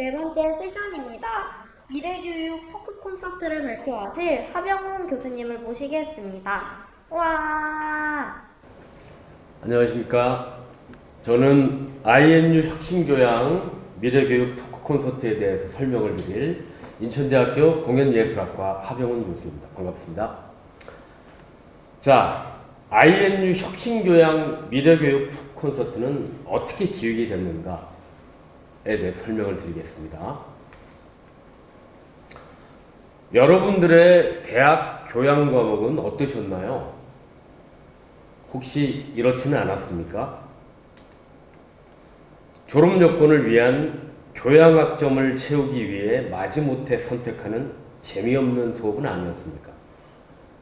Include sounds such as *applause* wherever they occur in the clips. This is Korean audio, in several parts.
네 번째 세션입니다. 미래교육 토크 콘서트를 발표하실 하병훈 교수님을 모시겠습니다. 와! 안녕하십니까. 저는 INU 혁신교양 미래교육 토크 콘서트에 대해서 설명을 드릴 인천대학교 공연예술학과 하병훈 교수입니다. 반갑습니다. 자, INU 혁신교양 미래교육 토크 콘서트는 어떻게 기획이 됐는가에 대해서 설명을 드리겠습니다. 여러분들의 대학 교양 과목은 어떠셨나요? 혹시 이렇지는 않았습니까? 졸업 여건을 위한 교양학점을 채우기 위해 마지못해 선택하는 재미없는 수업은 아니었습니까?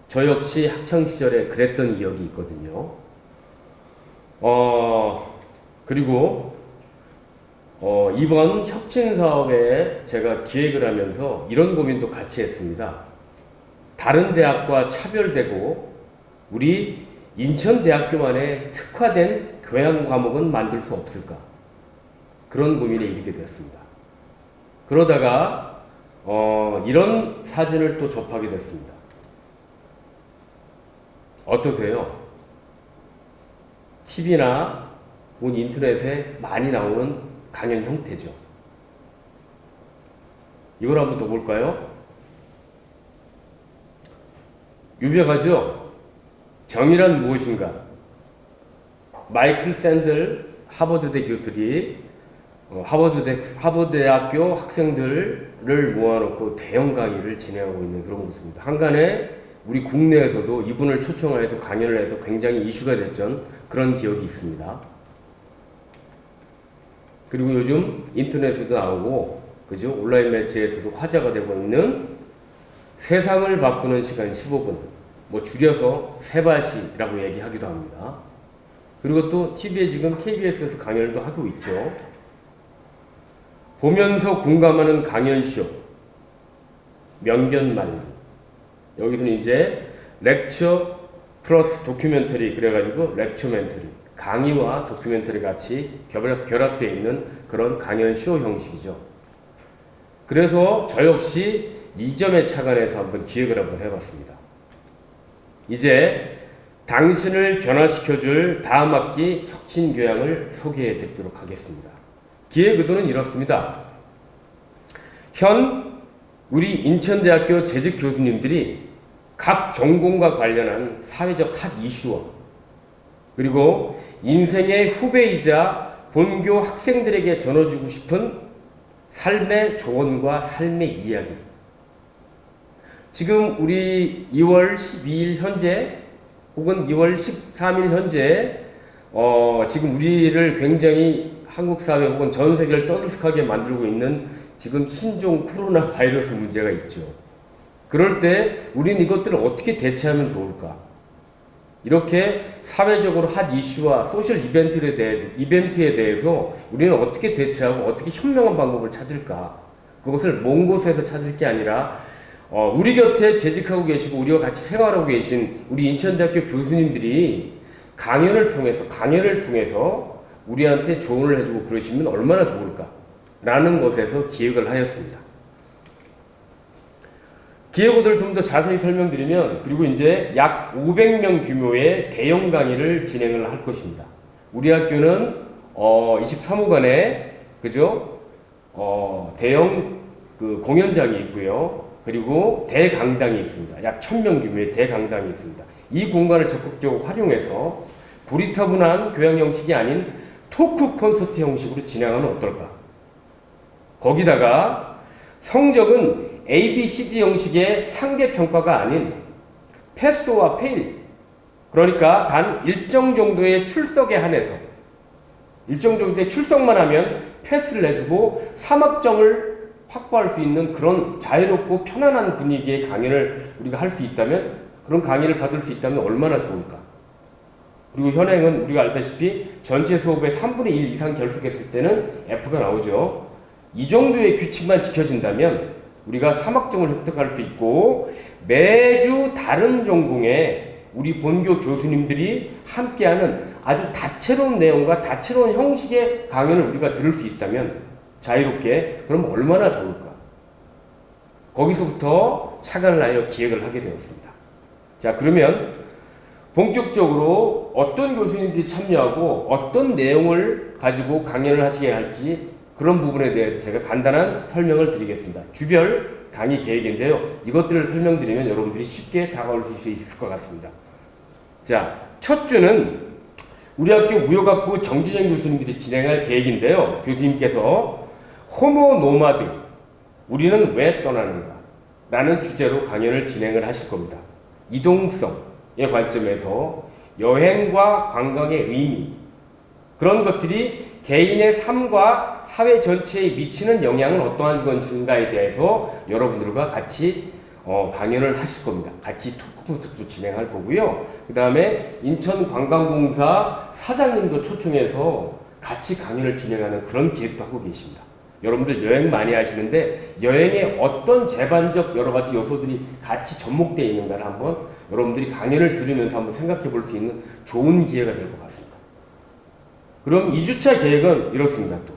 저 역시 학창 시절에 그랬던 기억이 있거든요. 어, 그리고 어, 이번 혁신 사업에 제가 기획을 하면서 이런 고민도 같이 했습니다. 다른 대학과 차별되고 우리 인천대학교만의 특화된 교양 과목은 만들 수 없을까? 그런 고민에 이르게 되었습니다. 그러다가 어, 이런 사진을 또 접하게 됐습니다. 어떠세요? TV나 본 인터넷에 많이 나오는 강연 형태죠. 이걸 한번 더 볼까요? 유명하죠? 정의란 무엇인가? 마이클 샌들 하버드대 교수들이 어, 하버드대, 하버드대학교 학생들을 모아놓고 대형 강의를 진행하고 있는 그런 모습입니다. 한간에 우리 국내에서도 이분을 초청해서 강연을 해서 굉장히 이슈가 됐던 그런 기억이 있습니다. 그리고 요즘 인터넷에도 나오고, 그죠? 온라인 매체에서도 화제가 되고 있는 세상을 바꾸는 시간 15분, 뭐 줄여서 세바시라고 얘기하기도 합니다. 그리고 또 TV에 지금 KBS에서 강연을 또 하고 있죠. 보면서 공감하는 강연쇼, 명견만. 여기서는 이제 렉처 플러스 도큐멘터리 그래가지고 렉처 멘터리 강의와 도큐멘터리 같이 결합, 결합되어 있는 그런 강연 쇼 형식이죠. 그래서 저 역시 이 점에 착안해서 한번 기획을 한번 해봤습니다. 이제 당신을 변화시켜줄 다음 학기 혁신 교양을 소개해 드리도록 하겠습니다. 기획 의도는 이렇습니다. 현 우리 인천대학교 재직 교수님들이 각 전공과 관련한 사회적 핫 이슈와 그리고 인생의 후배이자 본교 학생들에게 전해주고 싶은 삶의 조언과 삶의 이야기. 지금 우리 2월 12일 현재 혹은 2월 13일 현재 어, 지금 우리를 굉장히 한국 사회 혹은 전 세계를 떠들썩하게 만들고 있는 지금 신종 코로나 *laughs* 바이러스 문제가 있죠. 그럴 때 우리는 이것들을 어떻게 대처하면 좋을까? 이렇게 사회적으로 핫 이슈와 소셜 이벤트에 대해 이벤트에 대해서 우리는 어떻게 대처하고 어떻게 현명한 방법을 찾을까? 그것을 먼 곳에서 찾을 게 아니라 어, 우리 곁에 재직하고 계시고 우리와 같이 생활하고 계신 우리 인천대학교 교수님들이 강연을 통해서 강연을 통해서 우리한테 조언을 해주고 그러시면 얼마나 좋을까? 라는 것에서 기획을 하였습니다. 기획어들을 좀 더 자세히 설명드리면 그리고 이제 약 500명 규모의 대형 강의를 진행을 할 것입니다. 우리 학교는 어 23호관에 그죠? 어 대형 그 공연장이 있고요. 그리고 대강당이 있습니다. 약 1000명 규모의 대강당이 있습니다. 이 공간을 적극적으로 활용해서 고리타분한 교양 형식이 아닌 토크 콘서트 형식으로 진행하면 어떨까? 거기다가 성적은 A, B, C, D 형식의 상대 평가가 아닌 패스와 페일. 그러니까 단 일정 정도의 출석에 한해서 일정 정도의 출석만 하면 패스를 내주고 3학점을 확보할 수 있는 그런 자유롭고 편안한 분위기의 강의를 우리가 할 수 있다면 그런 강의를 받을 수 있다면 얼마나 좋을까? 그리고 현행은 우리가 알다시피 전체 수업의 3분의 1 이상 결석했을 때는 F가 나오죠. 이 정도의 규칙만 지켜진다면 우리가 3학점을 획득할 수 있고 매주 다른 전공에 우리 본교 교수님들이 함께하는 아주 다채로운 내용과 다채로운 형식의 강연을 우리가 들을 수 있다면 자유롭게 그럼 얼마나 좋을까? 거기서부터 차관을 하여 기획을 하게 되었습니다. 자, 그러면 본격적으로 어떤 교수님들이 참여하고 어떤 내용을 가지고 강연을 하시게 할지 그런 부분에 대해서 제가 간단한 설명을 드리겠습니다. 주별 강의 계획인데요. 이것들을 설명드리면 여러분들이 쉽게 다가올 수 있을 것 같습니다. 자, 첫 주는 우리 학교 무역학부 정주정 교수님들이 진행할 계획인데요. 교수님께서 호모 노마드, 우리는 왜 떠나는가? 라는 주제로 강연을 진행을 하실 겁니다. 이동성의 관점에서 여행과 관광의 의미, 그런 것들이 개인의 삶과 사회 전체에 미치는 영향은 어떠한 것인가에 대해서 여러분들과 같이 어, 강연을 하실 겁니다. 같이 토크 콘서트도 진행할 거고요. 그 다음에 인천관광공사 사장님도 초청해서 같이 강연을 진행하는 그런 기획도 하고 계십니다. 여러분들 여행 많이 하시는데 여행에 어떤 재반적 여러 가지 요소들이 같이 접목되어 있는가를 한번 여러분들이 강연을 들으면서 한번 생각해 볼 수 있는 좋은 기회가 될 것 같습니다. 그럼 2주차 계획은 이렇습니다. 또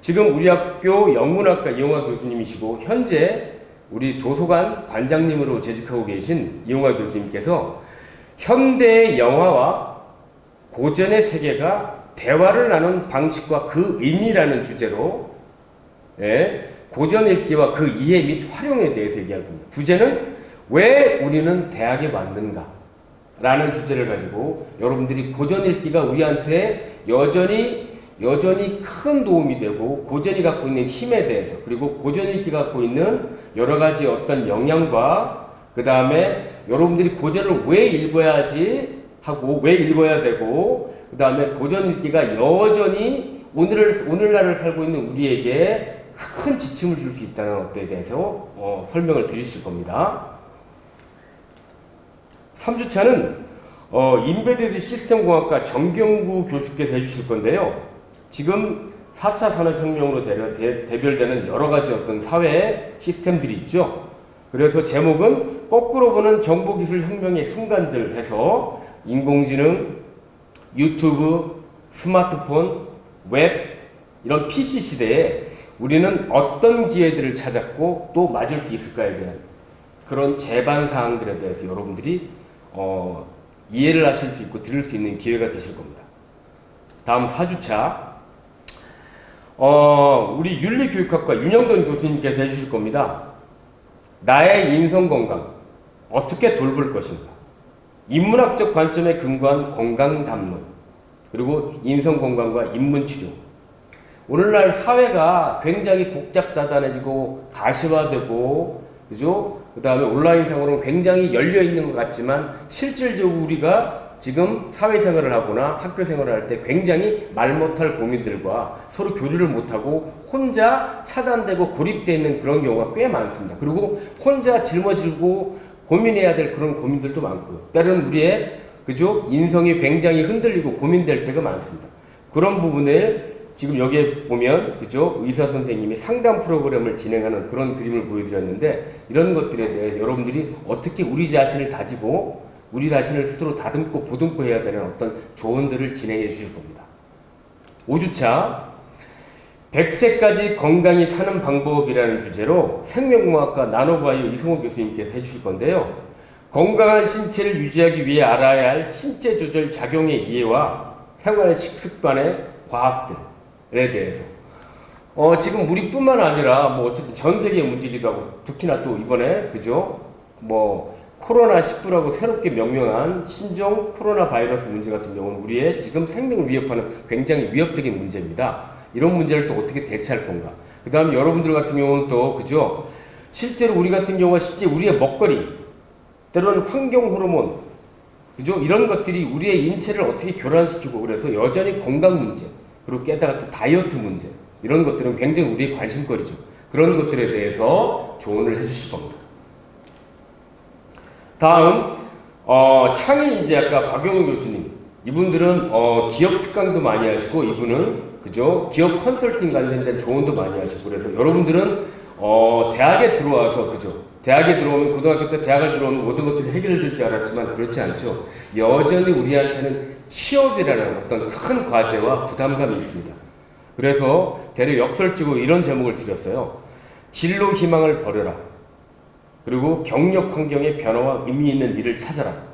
지금 우리 학교 영문학과 이용화 교수님이시고 현재 우리 도서관 관장님으로 재직하고 계신 이용화 교수님께서 현대의 영화와 고전의 세계가 대화를 나눈 방식과 그 의미라는 주제로 예, 고전 읽기와 그 이해 및 활용에 대해서 얘기할 겁니다. 주제는 왜 우리는 대학에 왔는가? 라는 주제를 가지고 여러분들이 고전 읽기가 우리한테 여전히 여전히 큰 도움이 되고 고전이 갖고 있는 힘에 대해서 그리고 고전 읽기 갖고 있는 여러 가지 어떤 영향과 그 다음에 여러분들이 고전을 왜 읽어야지 하고 왜 읽어야 되고 그 다음에 고전 읽기가 여전히 오늘을 오늘날을 살고 있는 우리에게 큰 지침을 줄 수 있다는 것에 대해서 어, 설명을 드리실 겁니다. 3주차는 어, 인베디드 시스템공학과 정경구 교수께서 해주실 건데요. 지금 4차 산업혁명으로 대, 대, 대별되는 여러 가지 어떤 사회 시스템들이 있죠. 그래서 제목은 거꾸로 보는 정보기술혁명의 순간들 해서 인공지능, 유튜브, 스마트폰, 웹 이런 PC 시대에 우리는 어떤 기회들을 찾았고 또 맞을 수 있을까에 대한 그런 제반 사항들에 대해서 여러분들이 어, 이해를 하실 수 있고 들을 수 있는 기회가 되실 겁니다. 다음 4주차 어, 우리 윤리교육학과 윤영돈 교수님께서 해주실 겁니다. 나의 인성 건강 어떻게 돌볼 것인가? 인문학적 관점에 근거한 건강 담론 그리고 인성 건강과 인문 치료. 오늘날 사회가 굉장히 복잡다단해지고 가시화되고 그죠? 그 다음에 온라인상으로는 굉장히 열려 있는 것 같지만 실질적으로 우리가 지금 사회생활을 하거나 학교 생활을 할 때 굉장히 말 못할 고민들과 서로 교류를 못하고 혼자 차단되고 고립되어 있는 그런 경우가 꽤 많습니다. 그리고 혼자 짊어지고 고민해야 될 그런 고민들도 많고요. 때로는 우리의 그죠? 인성이 굉장히 흔들리고 고민될 때가 많습니다. 그런 부분을 지금 여기에 보면 그죠 의사 선생님이 상담 프로그램을 진행하는 그런 그림을 보여드렸는데 이런 것들에 대해 여러분들이 어떻게 우리 자신을 다지고 우리 자신을 스스로 다듬고 보듬고 해야 되는 어떤 조언들을 진행해 주실 겁니다. 5주차 100세까지 건강히 사는 방법이라는 주제로 생명공학과 나노바이오 이성호 교수님께서 해주실 건데요. 건강한 신체를 유지하기 위해 알아야 할 신체 조절 작용의 이해와 생활 식습관의 과학들에 대해서 어, 지금 우리뿐만 아니라 뭐 어쨌든 전 세계 문제기도 하고 특히나 또 이번에 그죠 뭐 코로나 19라고 새롭게 명명한 신종 코로나 바이러스 문제 같은 경우는 우리의 지금 생명을 위협하는 굉장히 위협적인 문제입니다. 이런 문제를 또 어떻게 대처할 건가? 그 다음에 여러분들 같은 경우는 또 그죠 실제로 우리 같은 경우가 실제 우리의 먹거리 때로는 환경 호르몬 그죠 이런 것들이 우리의 인체를 어떻게 교란시키고 그래서 여전히 건강 문제 그리고 게다가 또 다이어트 문제. 이런 것들은 굉장히 우리의 관심거리죠. 그런 것들에 대해서 조언을 해주실 겁니다. 다음 어, 창의인재학과 박용우 교수님. 이분들은 어, 기업 특강도 많이 하시고 이분은 그죠? 기업 컨설팅 관련된 조언도 많이 하시고 그래서 여러분들은 어, 대학에 들어와서 그죠? 대학에 들어오면 고등학교 때 대학을 들어오면 모든 것들이 해결될 줄 알았지만 그렇지 않죠. 여전히 우리한테는 취업이라는 어떤 큰 과제와 부담감이 있습니다 그래서 대려 역설적으로 이런 제목을 드렸어요. 진로 희망을 버려라. 그리고 경력 환경의 변화와 의미 있는 일을 찾아라.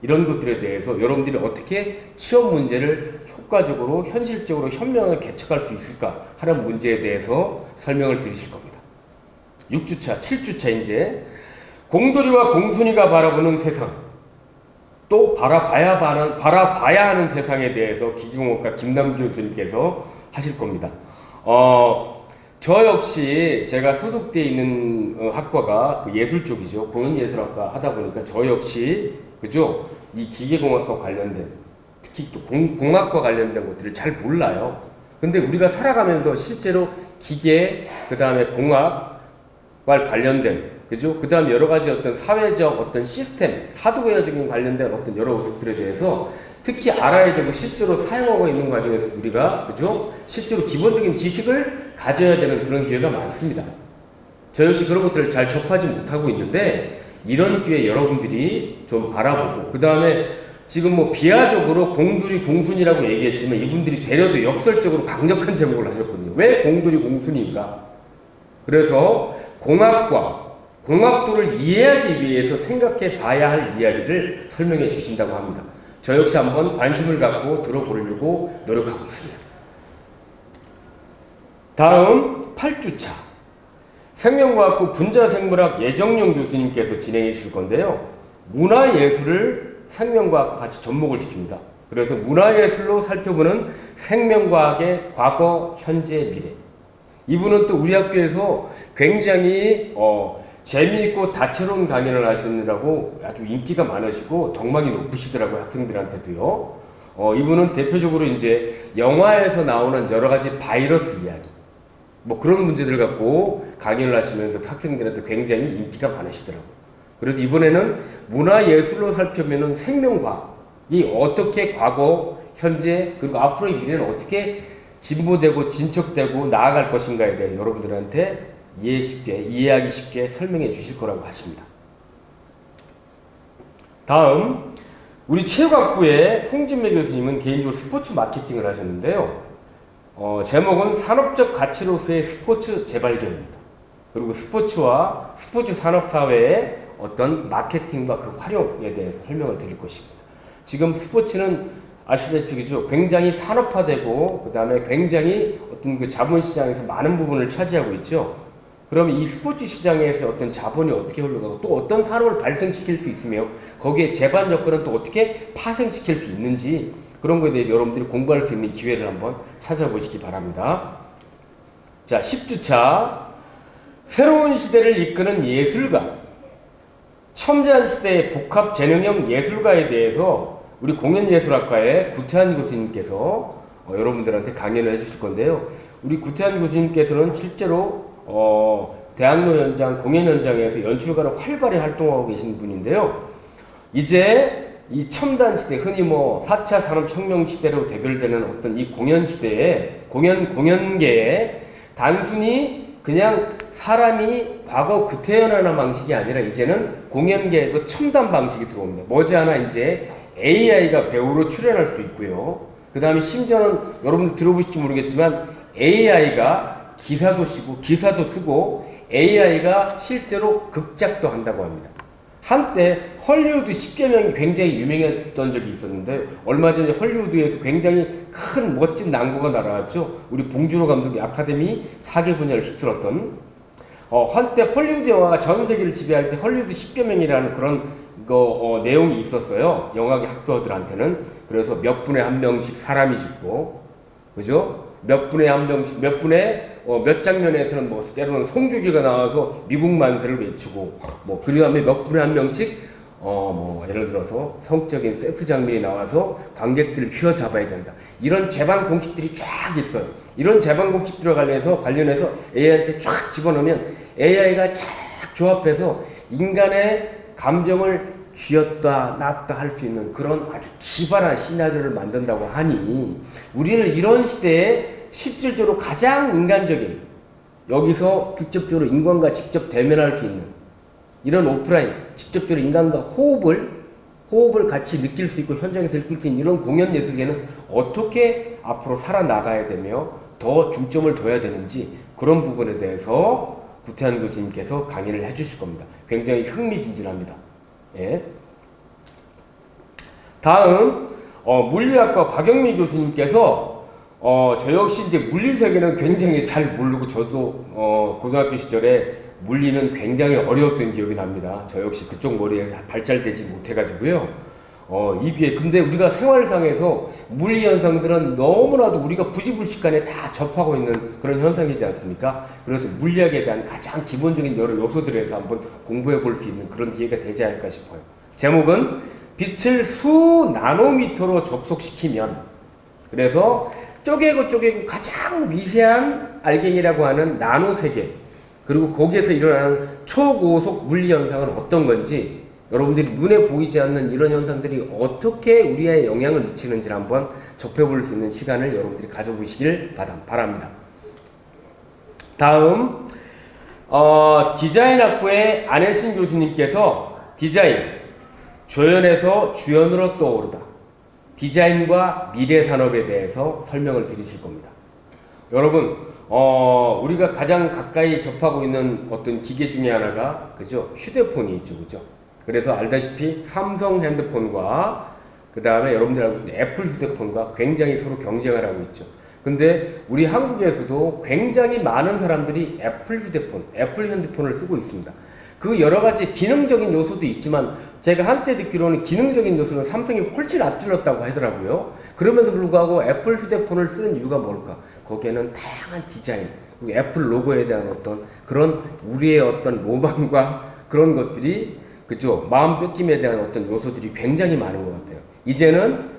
이런 것들에 대해서 여러분들이 어떻게 취업 문제를 효과적으로 현실적으로 현명하게 개척할 수 있을까 하는 문제에 대해서 설명을 드리실 겁니다. 6주차, 7주차 이제 공돌이와 공순이가 바라보는 세상 또 바라봐야 하는, 바라봐야 하는 세상에 대해서 기계공학과 김남기 교수님께서 하실 겁니다. 어, 저 역시 제가 소속되어 있는 어, 학과가 그 예술 쪽이죠. 공연예술학과 하다 보니까 저 역시 그죠? 이 기계공학과 관련된 특히 또 공, 공학과 관련된 것들을 잘 몰라요. 근데 우리가 살아가면서 실제로 기계 그 다음에 공학과 관련된 그죠? 그 다음 여러 가지 어떤 사회적 어떤 시스템, 하드웨어적인 관련된 어떤 여러 것들에 대해서 특히 알아야 되고 실제로 사용하고 있는 과정에서 우리가 그죠? 실제로 기본적인 지식을 가져야 되는 그런 기회가 많습니다. 저 역시 그런 것들을 잘 접하지 못하고 있는데 이런 기회 여러분들이 좀 알아보고 그 다음에 지금 뭐 비하적으로 공돌이 공순이라고 얘기했지만 이분들이 대려도 역설적으로 강력한 제목을 하셨거든요. 왜 공돌이 공순인가? 그래서 공학과 공학도를 이해하기 위해서 생각해 봐야 할 이야기를 설명해 주신다고 합니다. 저 역시 한번 관심을 갖고 들어보려고 노력하고 있습니다. 다음 8주차 생명과학부 분자생물학 예정용 교수님께서 진행해 주실 건데요. 문화예술을 생명과학과 같이 접목을 시킵니다. 그래서 문화예술로 살펴보는 생명과학의 과거, 현재, 미래. 이분은 또 우리 학교에서 굉장히 어, 재미있고 다채로운 강연을 하시느라고 아주 인기가 많으시고 덕망이 높으시더라고요 학생들한테도요. 어, 이분은 대표적으로 이제 영화에서 나오는 여러 가지 바이러스 이야기, 뭐 그런 문제들 갖고 강연을 하시면서 학생들한테 굉장히 인기가 많으시더라고요. 그래서 이번에는 문화예술로 살펴보면 생명과학이 어떻게 과거, 현재 그리고 앞으로의 미래는 어떻게 진보되고 진척되고 나아갈 것인가에 대해 여러분들한테 이해 쉽게 이해하기 쉽게 설명해 주실 거라고 하십니다. 다음 우리 체육학부의 홍진매 교수님은 개인적으로 스포츠 마케팅을 하셨는데요. 어, 제목은 산업적 가치로서의 스포츠 재발견입니다. 그리고 스포츠와 스포츠 산업 사회의 어떤 마케팅과 그 활용에 대해서 설명을 드릴 것입니다. 지금 스포츠는 아시다시피 그죠? 굉장히 산업화되고 그 다음에 굉장히 어떤 그 자본 시장에서 많은 부분을 차지하고 있죠. 그럼 이 스포츠 시장에서 어떤 자본이 어떻게 흘러가고 또 어떤 산업을 발생시킬 수 있으며 거기에 재반 여건은 또 어떻게 파생시킬 수 있는지 그런 거에 대해서 여러분들이 공부할 수 있는 기회를 한번 찾아보시기 바랍니다. 자, 10주차 새로운 시대를 이끄는 예술가 첨단 시대의 복합 재능형 예술가에 대해서 우리 공연예술학과의 구태환 교수님께서 어, 여러분들한테 강연을 해주실 건데요. 우리 구태환 교수님께서는 실제로 어, 대학로 현장, 공연 현장에서 연출가로 활발히 활동하고 계신 분인데요. 이제 이 첨단 시대, 흔히 뭐 4차 산업혁명 시대로 대별되는 어떤 이 공연 시대에, 공연, 공연계에 단순히 그냥 사람이 과거 구태연하는 방식이 아니라 이제는 공연계에도 첨단 방식이 들어옵니다. 머지않아 이제 AI가 배우로 출연할 수도 있고요. 그 다음에 심지어는 여러분들 들어보실지 모르겠지만 AI가 기사도 쓰고 기사도 쓰고 AI가 실제로 극작도 한다고 합니다. 한때 헐리우드 10개명이 굉장히 유명했던 적이 있었는데 얼마 전에 헐리우드에서 굉장히 큰 멋진 낭보가 날아왔죠. 우리 봉준호 감독이 아카데미 사계 분야를 휩쓸었던 어, 한때 헐리우드 영화가 전 세계를 지배할 때 헐리우드 10개명이라는 그런 거 어, 내용이 있었어요. 영화계 학도들한테는 그래서 몇 분에 한 명씩 사람이 죽고 그죠? 몇 분에 한 명씩 몇 분에 어, 몇 장면에서는 뭐 때로는 송중기가 나와서 미국 만세를 외치고 뭐 그 다음에 몇 분에 한 명씩 어 뭐 예를 들어서 성적인 섹스 장면이 나와서 관객들을 휘어잡아야 된다. 이런 재반 공식들이 쫙 있어요. 이런 재반 공식들과 관련해서 관련해서 AI한테 쫙 집어넣으면 AI가 쫙 조합해서 인간의 감정을 쥐었다 놨다 할 수 있는 그런 아주 기발한 시나리오를 만든다고 하니 우리는 이런 시대에 실질적으로 가장 인간적인 여기서 직접적으로 인간과 직접 대면할 수 있는 이런 오프라인 직접적으로 인간과 호흡을 호흡을 같이 느낄 수 있고 현장에서 느낄 수 있는 이런 공연 예술계는 어떻게 앞으로 살아나가야 되며 더 중점을 둬야 되는지 그런 부분에 대해서 구태환 교수님께서 강의를 해주실 겁니다. 굉장히 흥미진진합니다. 예. 다음 어, 물리학과 박영미 교수님께서 어, 저 역시 이제 물리 세계는 굉장히 잘 모르고 저도 어, 고등학교 시절에 물리는 굉장히 어려웠던 기억이 납니다. 저 역시 그쪽 머리에 발달되지 못해가지고요. 어, 이비에 근데 우리가 생활상에서 물리 현상들은 너무나도 우리가 부지불식간에 다 접하고 있는 그런 현상이지 않습니까? 그래서 물리학에 대한 가장 기본적인 여러 요소들에 서 한번 공부해 볼 수 있는 그런 기회가 되지 않을까 싶어요. 제목은 빛을 수 나노미터로 접속시키면 그래서 쪼개고 쪼개고 가장 미세한 알갱이라고 하는 나노 세계 그리고 거기에서 일어나는 초고속 물리 현상은 어떤 건지 여러분들이 눈에 보이지 않는 이런 현상들이 어떻게 우리의 영향을 미치는지를 한번 접해볼 수 있는 시간을 여러분들이 가져보시길 바랍니다. 다음 어, 디자인 학부의 안혜신 교수님께서 디자인 조연에서 주연으로 떠오르다 디자인과 미래 산업에 대해서 설명을 드리실 겁니다. 여러분, 어, 우리가 가장 가까이 접하고 있는 어떤 기계 중에 하나가 그죠? 휴대폰이 있죠, 그죠? 그래서 알다시피 삼성 핸드폰과 그 다음에 여러분들 알고 있는 애플 휴대폰과 굉장히 서로 경쟁을 하고 있죠. 근데 우리 한국에서도 굉장히 많은 사람들이 애플 휴대폰, 애플 핸드폰을 쓰고 있습니다. 그 여러 가지 기능적인 요소도 있지만 제가 한때 듣기로는 기능적인 요소는 삼성이 훨씬 앞질렀다고 하더라고요. 그럼에도 불구하고 애플 휴대폰을 쓰는 이유가 뭘까? 거기에는 다양한 디자인, 애플 로고에 대한 어떤 그런 우리의 어떤 로망과 그런 것들이 그죠? 마음 뺏김에 대한 어떤 요소들이 굉장히 많은 것 같아요. 이제는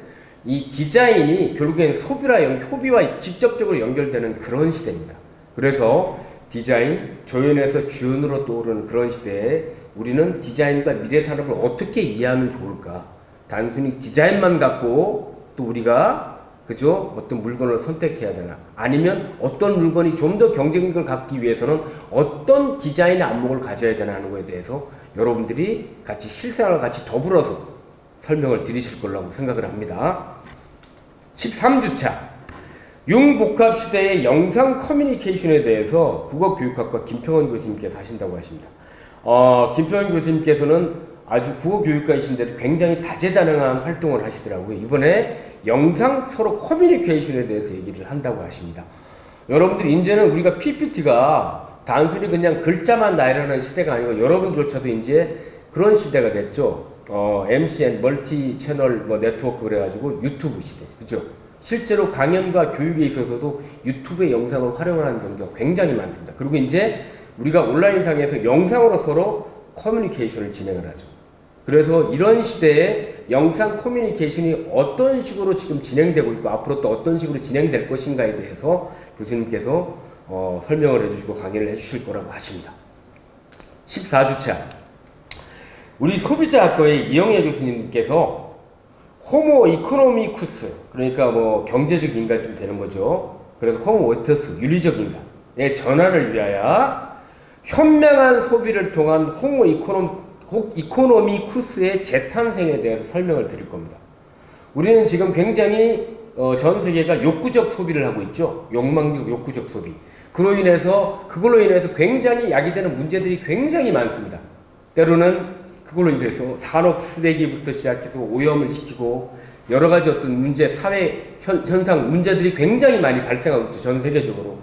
이 디자인이 결국엔 소비라 연, 소비와 직접적으로 연결되는 그런 시대입니다. 그래서 디자인, 조연에서 주연으로 떠오르는 그런 시대에 우리는 디자인과 미래 산업을 어떻게 이해하면 좋을까? 단순히 디자인만 갖고 또 우리가 그죠? 어떤 물건을 선택해야 되나? 아니면 어떤 물건이 좀 더 경쟁력을 갖기 위해서는 어떤 디자인의 안목을 가져야 되나 하는 거에 대해서 여러분들이 같이 실생활과 같이 더불어서 설명을 드리실 거라고 생각을 합니다. 13주차 융복합 시대의 영상 커뮤니케이션에 대해서 국어교육학과 김평원 교수님께서 하신다고 하십니다. 어, 김평원 교수님께서는 아주 국어교육가이신데도 굉장히 다재다능한 활동을 하시더라고요. 이번에 영상 서로 커뮤니케이션에 대해서 얘기를 한다고 하십니다. 여러분들 이제는 우리가 PPT가 단순히 그냥 글자만 나열하는 시대가 아니고 여러분조차도 이제 그런 시대가 됐죠. 어, MCN 멀티 채널 뭐 네트워크 그래가지고 유튜브 시대, 그죠? 실제로 강연과 교육에 있어서도 유튜브의 영상을 활용하는 경우가 굉장히 많습니다. 그리고 이제 우리가 온라인상에서 영상으로 서로 커뮤니케이션을 진행을 하죠. 그래서 이런 시대에 영상 커뮤니케이션이 어떤 식으로 지금 진행되고 있고 앞으로 또 어떤 식으로 진행될 것인가에 대해서 교수님께서 어, 설명을 해주시고 강의를 해주실 거라고 하십니다. 14주차 우리 소비자학과의 이영애 교수님께서 호모 이코노미쿠스 그러니까 뭐 경제적 인간쯤 되는 거죠. 그래서 호모 오테스 윤리적 인간의 전환을 위하여 현명한 소비를 통한 호모 이코노, 이코노미 쿠스의 재탄생에 대해서 설명을 드릴 겁니다. 우리는 지금 굉장히 어, 전 세계가 욕구적 소비를 하고 있죠. 욕망적 욕구적 소비. 그로 인해서 그걸로 인해서 굉장히 야기되는 문제들이 굉장히 많습니다. 때로는 그걸로 인해서 산업 쓰레기부터 시작해서 오염을 시키고 여러 가지 어떤 문제, 사회 현, 현상, 문제들이 굉장히 많이 발생하고 있죠. 전 세계적으로.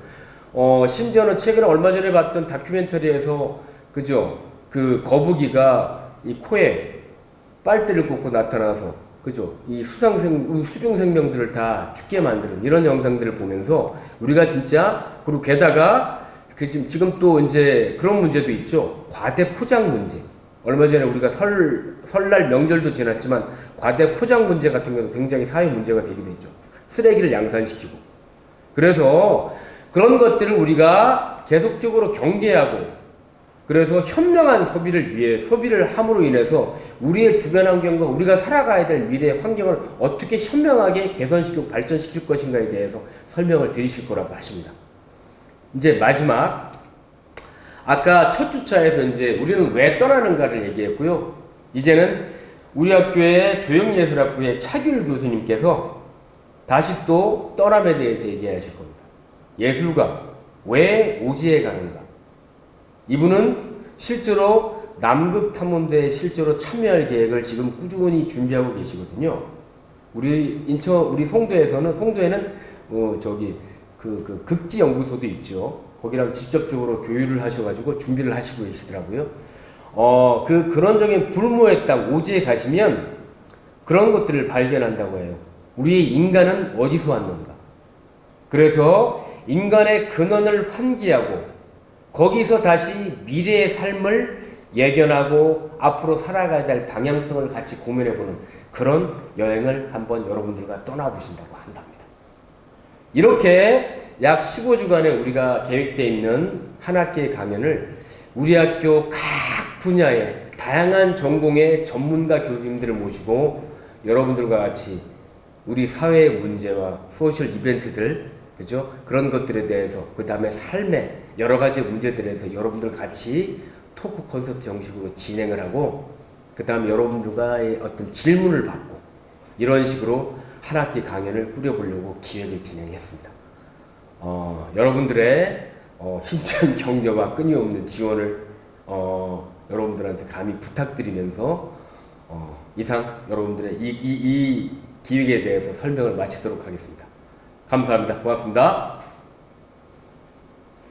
어, 심지어는 최근에 얼마 전에 봤던 다큐멘터리에서 그죠? 그 거북이가 이 코에 빨대를 꽂고 나타나서 그죠? 이 수상생 수중 생명들을 다 죽게 만드는 이런 영상들을 보면서 우리가 진짜 그리고 게다가 그 지금 지금 또 이제 그런 문제도 있죠. 과대 포장 문제. 얼마 전에 우리가 설 설날 명절도 지났지만 과대 포장 문제 같은 경우는 굉장히 사회 문제가 되기도 했죠. 쓰레기를 양산시키고. 그래서 그런 것들을 우리가 계속적으로 경계하고 그래서 현명한 소비를 위해 소비를 함으로 인해서 우리의 주변 환경과 우리가 살아가야 될 미래 환경을 어떻게 현명하게 개선시키고 발전시킬 것인가에 대해서 설명을 드리실 거라고 하십니다. 이제 마지막 아까 첫 주차에서 이제 우리는 왜 떠나는가를 얘기했고요. 이제는 우리 학교의 조영예술학부의 차귤 교수님께서 다시 또 떠남에 대해서 얘기하실 겁니다. 예술가 왜 오지에 가는가? 이분은 실제로 남극 탐험대에 실제로 참여할 계획을 지금 꾸준히 준비하고 계시거든요. 우리 인천 우리 송도에서는 송도에는 어 저기 그, 그 극지 연구소도 있죠. 거기랑 직접적으로 교류를 하셔가지고 준비를 하시고 계시더라고요. 어 그 그런 적인 불모의 땅 오지에 가시면 그런 것들을 발견한다고 해요. 우리 인간은 어디서 왔는가? 그래서 인간의 근원을 환기하고 거기서 다시 미래의 삶을 예견하고 앞으로 살아가야 될 방향성을 같이 고민해보는 그런 여행을 한번 여러분들과 떠나보신다고 한답니다. 이렇게 약 15주간에 우리가 계획되어 있는 한 학기의 강연을 우리 학교 각 분야의 다양한 전공의 전문가 교수님들을 모시고 여러분들과 같이 우리 사회의 문제와 소셜 이벤트들 그죠? 그런 것들에 대해서 그 다음에 삶의 여러 가지 문제들에 대해서 여러분들 같이 토크 콘서트 형식으로 진행을 하고 그 다음에 여러분들과의 어떤 질문을 받고 이런 식으로 한 학기 강연을 꾸려보려고 기획을 진행했습니다. 어, 여러분들의 어, *laughs* 힘찬 격려와 끊임없는 지원을 어, 여러분들한테 감히 부탁드리면서 어, 이상 여러분들의 이, 이, 이 기획에 대해서 설명을 마치도록 하겠습니다. 감사합니다. 고맙습니다.